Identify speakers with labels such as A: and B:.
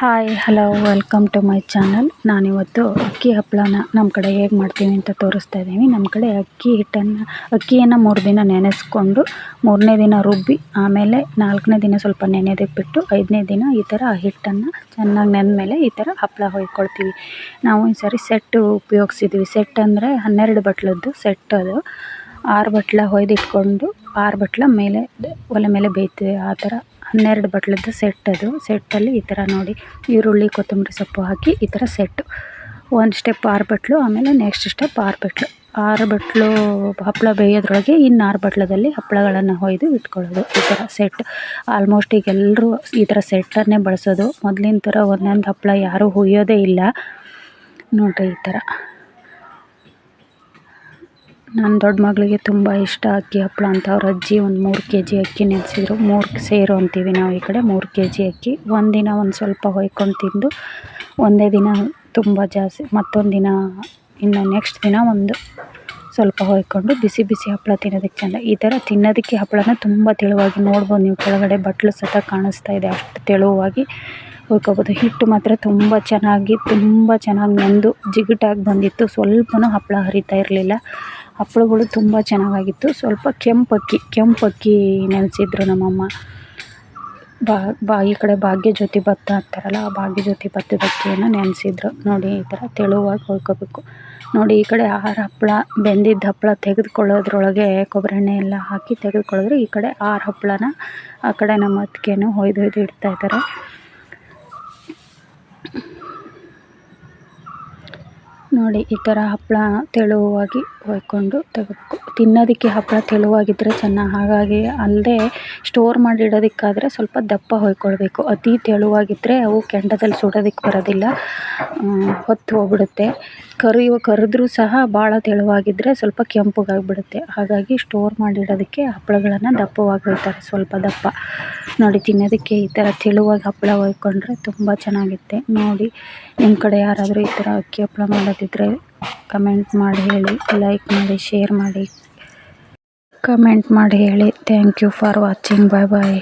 A: Hi hello welcome to my channel ನಾನಿವತ್ತು ಅಕ್ಕಿ ಹಪ್ಪಳನ ನಮ್ಮ ಕಡೆ ಹೇಗೆ ಮಾಡ್ತೀವಿ ಅಂತ ತೋರಿಸ್ತಾ ಇದ್ದೀನಿ ನಮ್ಮ ಕಡೆ ಅಕ್ಕಿ ಹಿಟ್ಟನ್ನು, ಅಕ್ಕಿಯನ್ನು ಮೂರು ದಿನ ನೆನೆಸ್ಕೊಂಡು ಮೂರನೇ ದಿನ ರುಬ್ಬಿ, ಆಮೇಲೆ ನಾಲ್ಕನೇ ದಿನ ಸ್ವಲ್ಪ ನೆನೆಯೋದಕ್ಕೆ ಬಿಟ್ಟು ಐದನೇ ದಿನ ಈ ಥರ ಹಿಟ್ಟನ್ನು ಚೆನ್ನಾಗಿ ನೆಂದಮೇಲೆ ಈ ಥರ ಹಪ್ಪಳ ಹೊಯ್ಕೊಳ್ತೀವಿ. ನಾವು ಈ ಸಾರಿ ಸೆಟ್ಟು ಉಪಯೋಗಿಸಿದ್ವಿ. ಸೆಟ್ ಅಂದರೆ ಹನ್ನೆರಡು ಬಟ್ಲದ್ದು ಸೆಟ್ ಅದು. ಆರು ಬಟ್ಲ ಹೊಯ್ದಿಟ್ಕೊಂಡು ಆರು ಬಟ್ಲ ಮೇಲೆ, ಒಲೆ ಮೇಲೆ ಬೇಯ್ತೀವಿ. ಆ ಥರ ಹನ್ನೆರಡು ಬಟ್ಲದ್ದು ಸೆಟ್ ಅದು. ಸೆಟ್ಟಲ್ಲಿ ಈ ಥರ ನೋಡಿ, ಈರುಳ್ಳಿ, ಕೊತ್ತಂಬರಿ ಸೊಪ್ಪು ಹಾಕಿ ಈ ಥರ ಸೆಟ್ಟು ಒಂದು ಸ್ಟೆಪ್ ಆರು ಬಟ್ಲು, ಆಮೇಲೆ ನೆಕ್ಸ್ಟ್ ಸ್ಟೆಪ್ ಆರು ಬಟ್ಲು. ಆರು ಬಟ್ಲು ಹಪ್ಪಳ ಬೇಯೋದ್ರೊಳಗೆ ಇನ್ನು ಆರು ಬಟ್ಲದಲ್ಲಿ ಹಪ್ಪಳಗಳನ್ನು ಹೊಯ್ದು ಇಟ್ಕೊಳ್ಳೋದು ಈ ಥರ ಸೆಟ್ ಆಲ್ಮೋಸ್ಟ್ ಈಗ ಎಲ್ಲರೂ ಈ ಥರ ಸೆಟ್ಟನ್ನೇ ಬಳಸೋದು. ಮೊದಲಿನ ಥರ ಒಂದೊಂದು ಹಪ್ಪಳ ಯಾರೂ ಹುಯ್ಯೋದೇ ಇಲ್ಲ. ನೋಡಿರಿ ಈ ಥರ ನನ್ನ ದೊಡ್ಡ ಮಗಳಿಗೆ ತುಂಬ ಇಷ್ಟ ಅಕ್ಕಿ ಹಪ್ಪಳ ಅಂತ. ಅವ್ರ ಅಜ್ಜಿ ಒಂದು ಮೂರು ಕೆ ಜಿ ಅಕ್ಕಿ ನೆನೆಸಿದ್ರು. ಮೂರು ಸೇರು ಅಂತೀವಿ ನಾವು ಈ ಕಡೆ. ಮೂರು ಕೆ ಜಿ ಅಕ್ಕಿ ಒಂದಿನ ಒಂದು ಸ್ವಲ್ಪ ಹೊಯ್ಕೊಂಡು ತಿಂದು, ಒಂದೇ ದಿನ ತುಂಬ ಜಾಸ್ತಿ, ಮತ್ತೊಂದು ದಿನ ಇನ್ನು ನೆಕ್ಸ್ಟ್ ದಿನ ಒಂದು ಸ್ವಲ್ಪ ಹೊಯ್ಕೊಂಡು ಬಿಸಿ ಬಿಸಿ ಹಪ್ಪಳ ತಿನ್ನೋದಕ್ಕೆ ಚೆಂದ. ಈ ಥರ ತಿನ್ನೋದಕ್ಕೆ ಹಪ್ಪಳನ ತುಂಬ ತೆಳುವಾಗಿ ನೋಡ್ಬೋದು. ನೀವು ಕೆಳಗಡೆ ಬಟ್ಲು ಸತ ಕಾಣಿಸ್ತಾ ಇದೆ. ಅಷ್ಟು ತೆಳುವಾಗಿ ಹೊಯ್ಕೊಬೋದು. ಹಿಟ್ಟು ಮಾತ್ರ ತುಂಬ ಚೆನ್ನಾಗಿ ತುಂಬ ಚೆನ್ನಾಗಿ ನೆಂದು ಜಿಗುಟಾಗಿ ಬಂದಿತ್ತು. ಸ್ವಲ್ಪನೂ ಹಪ್ಪಳ ಹರಿತಾ ಇರಲಿಲ್ಲ. ಹಪ್ಪಳಗಳು ತುಂಬ ಚೆನ್ನಾಗಾಗಿತ್ತು. ಸ್ವಲ್ಪ ಕೆಂಪಕ್ಕಿ ಕೆಂಪಕ್ಕಿ ನೆನೆಸಿದ್ರು ನಮ್ಮಮ್ಮ. ಬಾ ಬಾ, ಈ ಕಡೆ ಭಾಗ್ಯಜ್ಯೋತಿ ಭತ್ತ ಅಂತಾರಲ್ಲ, ಆ ಭಾಗ್ಯಜ್ಯೋತಿ ಭತ್ತದ ಅಕ್ಕಿಯನ್ನು ನೆನೆಸಿದ್ರು. ನೋಡಿ, ಈ ಥರ ತೆಳುವಾಗಿ ಹುರ್ಕೋಬೇಕು. ನೋಡಿ, ಈ ಕಡೆ ಆರು ಹಪ್ಪಳ, ಬೆಂದಿದ್ದ ಹಪ್ಪಳ ತೆಗೆದುಕೊಳ್ಳೋದ್ರೊಳಗೆ ಕೊಬ್ಬರಿ ಎಣ್ಣೆ ಎಲ್ಲ ಹಾಕಿ ತೆಗೆದುಕೊಳ್ಳೋದ್ರೆ ಈ ಕಡೆ ಆರು ಹಪ್ಪಳನ ಆ ಕಡೆ ನಮ್ಮ ಅತ್ತಿಗೆನೂ ಹೊಯ್ದು ಹೊಯ್ದು ಇಡ್ತಾಯಿದ್ದಾರೆ ನೋಡಿ, ಈ ಥರ ಹಪ್ಪಳ ತೆಳುವಾಗಿ ಹೊಯ್ಕೊಂಡು ತೆಗೆದ್ಕೊ ತಿನ್ನೋದಕ್ಕೆ ಹಪ್ಪಳ ತೆಳುವಾಗಿದ್ದರೆ ಚೆನ್ನ ಹಾಗಾಗಿ ಅಲ್ಲದೆ ಸ್ಟೋರ್ ಮಾಡಿ ಇಡೋದಕ್ಕಾದರೆ ಸ್ವಲ್ಪ ದಪ್ಪ ಹೊಯ್ಕೊಳ್ಬೇಕು. ಅತಿ ತೆಳುವಾಗಿದ್ದರೆ ಅವು ಕೆಂಡದಲ್ಲಿ ಸುಡೋದಕ್ಕೆ ಬರೋದಿಲ್ಲ. ಹೊತ್ತು ಹೋಗ್ಬಿಡುತ್ತೆ. ಕರಿಯು ಕರಿದ್ರು ಸಹ ಭಾಳ ತೆಳುವಾಗಿದ್ದರೆ ಸ್ವಲ್ಪ ಕೆಂಪಗಾಗಿಬಿಡುತ್ತೆ. ಹಾಗಾಗಿ ಸ್ಟೋರ್ ಮಾಡಿಡೋದಕ್ಕೆ ಹಪ್ಪಳಗಳನ್ನು ದಪ್ಪವಾಗಿ ಹೊಯ್ತಾರೆ ಸ್ವಲ್ಪ ದಪ್ಪ. ನೋಡಿ, ತಿನ್ನೋದಕ್ಕೆ ಈ ಥರ ತೆಳುವಾಗಿ ಹಪ್ಪಳ ಹೊಯ್ಕೊಂಡ್ರೆ ತುಂಬ ಚೆನ್ನಾಗಿರುತ್ತೆ. ನೋಡಿ ನಿಮ್ಮ ಕಡೆ ಯಾರಾದರೂ ಈ ಥರ ಅಕ್ಕಿ ಹಪ್ಪಳ ಮಾಡೋದಿದ್ರೆ ಕಮೆಂಟ್ ಮಾಡಿ ಹೇಳಿ ಲೈಕ್ ಮಾಡಿ ಶೇರ್ ಮಾಡಿ. ಕಮೆಂಟ್ ಮಾಡಿ ಹೇಳಿ. Thank you for watching bye bye